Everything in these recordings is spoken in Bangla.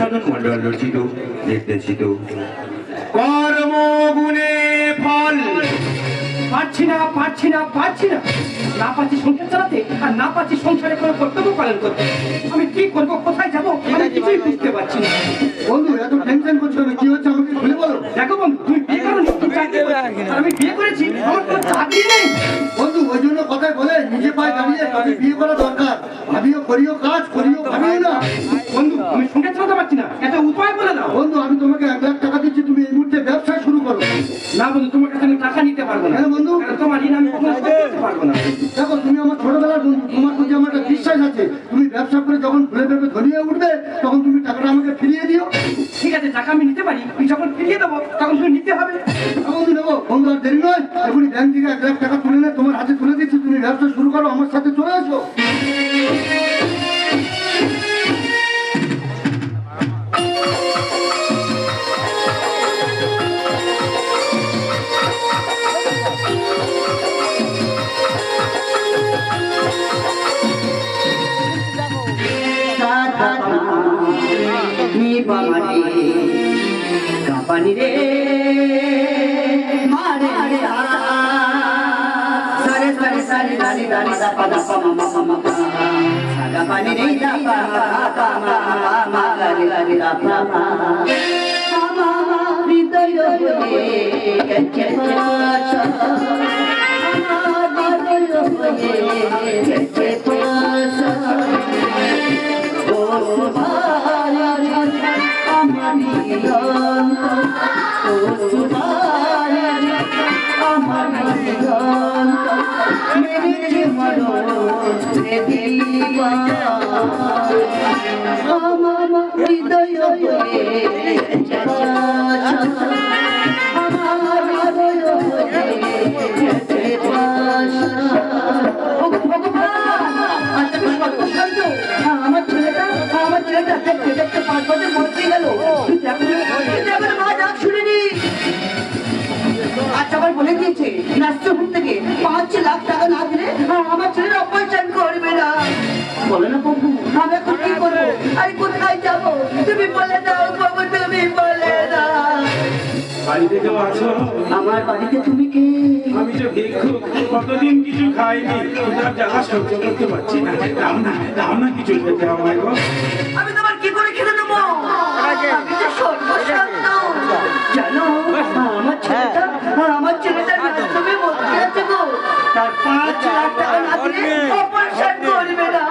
সাধন মন্ডল রচিত, নির্দেশিত। কর্মগুণে ফল। পাচ্ছি না পাচ্ছি না পাচ্ছি না। না পাচ্ছি সংসার চালাতে আর না পাচ্ছি সংসারে কোনো কর্তব্য পালন করতে। আমি কি করব, কোথায় যাব, আমি কিছুই বুঝতে পারছি না। বন্ধু এত পারব না। দেখো তুমি আমার ছোটবেলার বন্ধু তোমার প্রতি আমার একটা বিশ্বাস আছে। তুমি ব্যবসা করে যখন ঘুরে ফেরবে ধরিয়ে উঠবে তখন তুমি টাকাটা আমাকে ফিরিয়ে দিও। ঠিক আছে টাকা আমি নিতে পারি। যখন ফিরিয়ে দেবো তখন তুমি নিতে হবে। তখন বন্ধু নেব। বন্ধু আর দেরি নয়। এখনই ব্যাংক থেকে এক লাখ টাকা వాణి రే సరే సరే సరే దాని దాని దప దప మమ మమ సగ పని రే আমার ছেলেটা আমার ছেলেটা দেখতে দেখতে পাঁচ বছর মরতে গেল। বলে দিয়েছে নার্সিং থেকে পাঁচ লাখ টাকা না দিলে আমার ছেলের অপারেশন করবে না। বলো না বাবু আমি এখন কি করব? আমি কোথায় যাব? তুমি বলে দাও বাবু তুমি বলে দাও। বাড়িতে কেউ আছো? আমার বাড়িতে তুমি কে? আমি তো ভিক্ষুক কতদিন কিছু খাইনি। তোমার জ্বালা সহ্য করতে পারছি না। দাও না দাও না কিছু খেতে আমায় গো। আমি তোমার কি করে খেতে দেবো? আমি তো সর্বশান্ত জানো আমার ছেলেটা আমার ছেলেটা তুমি আছে গো। তার পাঁচ লাখ টাকা। না দিলে অপারেশন করবে না।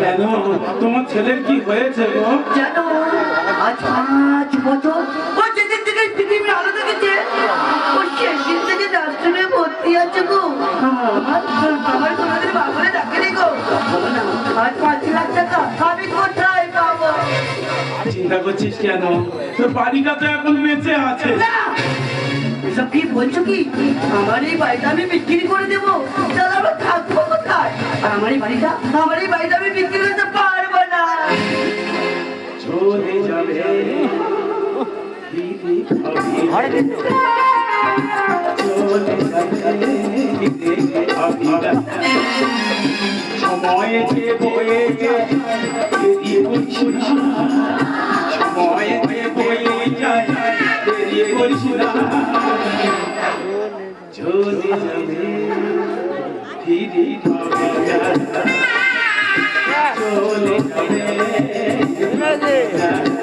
কেন? তোমার ছেলের কি হয়েছে গো? জানো আজ পাঁচ বছর। ও যেদিন থেকে এই আলো দেখেছে ও শেষ থেকে ডাক্তারে ভর্তি আছে গো। আমার বাবুরে ডাকেনি গো। আজ পাঁচ লাখ টাকা। আমি কোথায় পাবো? চিন্তা করছিস কেন? তোর বাড়িটা তো এখন বেঁচে আছে। না! এসব কি বলছো কি? আমার এই বাড়িটা আমি বিক্রি করে দেবো। তাহলে আমরা থাকব কোথায়? আর আমার এই বাড়িটা আমার এই বাড়িটা আমি বিক্রি করতে পারব না। চলে যাবে। সময়ে যে বয়ে যায় সময়ে যে বয়ে যায় দেরি না। চলে যাবে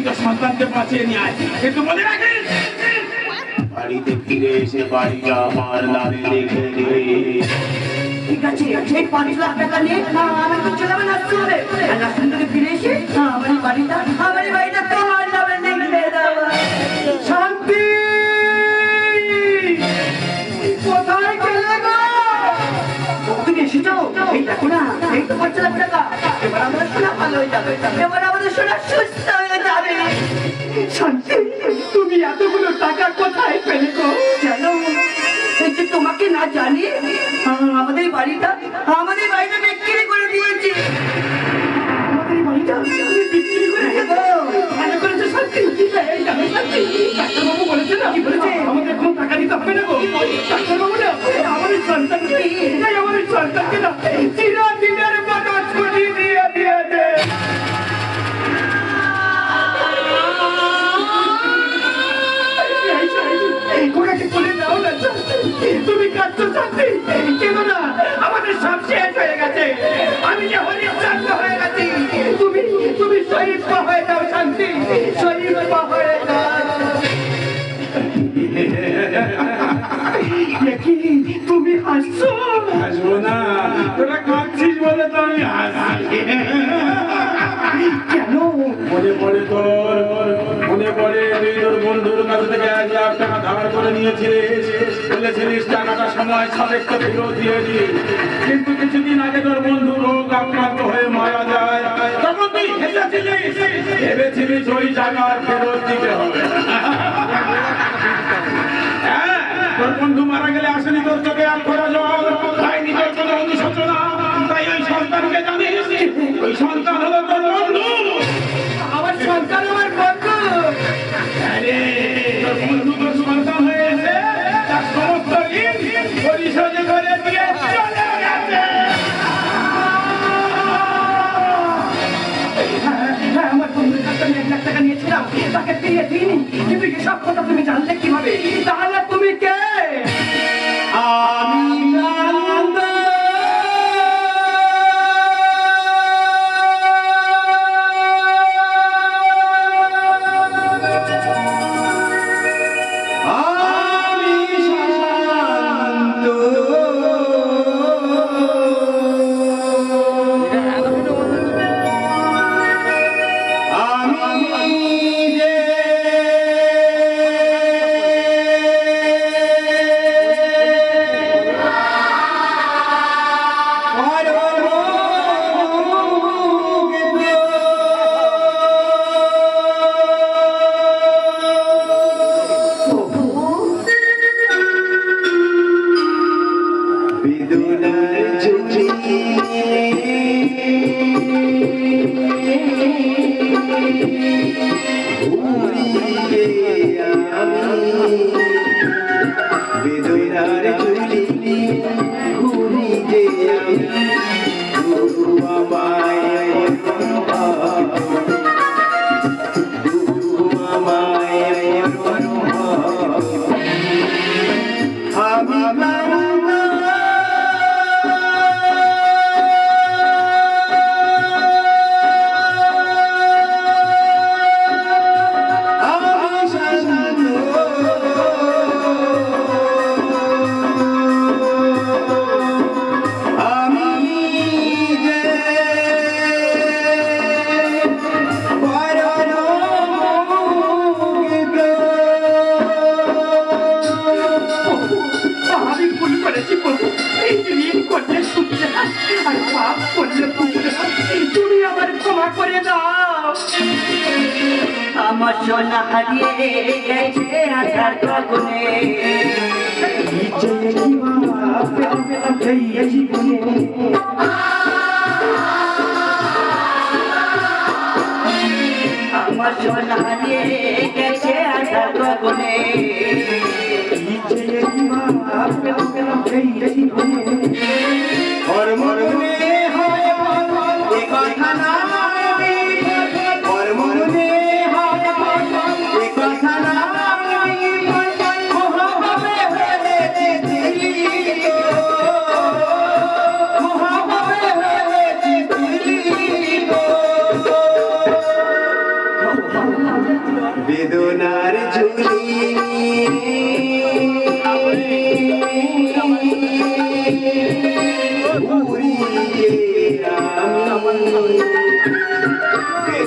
নিয়ে সন্তানকে বাঁচিয়ে নিয়ে আয়। কিন্তু মনে রাখিস বাড়িতে ফিরে এসে বাড়িটা আমার নামে লিখে ঠিক আছে এই পাঁচ লাখ টাকা নিয়ে আহ, চলে যাবে নাচতে হবে আর নাচতে থেকে ফিরে এসে আমার বাড়িটা আমার বাড়িটা তোমার নামে লিখে দেবো শান্তি! কোথায় গেলে গো? তুমি এসেছ? এই দেখো না এই তো পাঁচ লাখ টাকা। এবার আমাদের সোনা ভালো হয়ে যাবে। এবার আমাদের সোনা সুস্থ তুমি এতগুলো টাকা কোথায় পেলে গো? জানো তোমাকে না জানি আমাদের বাড়িটা আমাদের বাড়িটা বিক্রি করে দিয়েছি। আমাদের বাড়িটা বিক্রি করে দেবো। ডাক্তারবাবু বলেছে না? বলেছে? আমাদের কোনো টাকা দিতে হবে না গো। ডাক্তারবাবু না? আমাদের সন্তানকে আমাদের সন্তানকে না, চিরদিনের মতো কোনাকে তুলে দাও না তুমি কাঁদছো শান্তি কেন না আমাদের সব শেষ হয়ে গেছে। আমি যে হরিশ্চন্দ্র হয়ে গেছি তুমি তুমি শহীদ পা হয়ে যাও শান্তি। শহীদ পা হয়ে যাও তুমি হাসছো? হাসবো না। তোরা কাঁদছিস বলে তো আমি হাসি। কেন? মনে পড়ে তোর মনে পড়ে তুই বন্ধুর কাছ থেকে এক লাখ টাকা ধার করে নিয়েছিলিস বলেছিলিস টাকাটা সময় সাপেক্ষ ফেরত দিয়ে দিস কিন্তু কিছুদিন আগে তোর বন্ধু রোগ আক্রান্ত হয়ে মারা যায়। তখন তুই হেসেছিলিস ভেবেছিলিস ওই টাকার ফেরত দিতে হবে। হ্যাঁ, তোর বন্ধু মারা গেলে আসেনি তোর লাখ তাকে পেয়ে দিইনি। কিন্তু এসব কথা তুমি জানলে কীভাবে বেদনার আমার সোনা হারিয়ে গেছে আধার গগনে আমার সোনা হারিয়ে গেছে আধার গগনে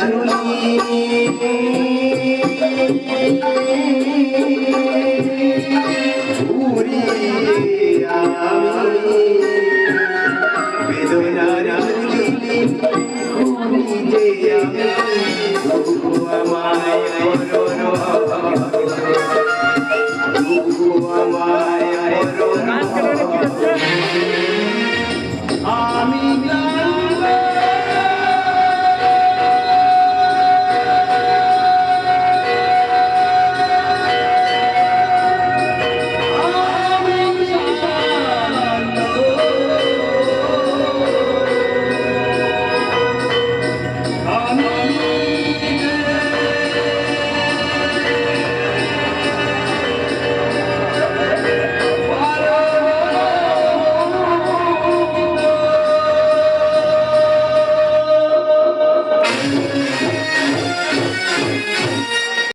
Angela.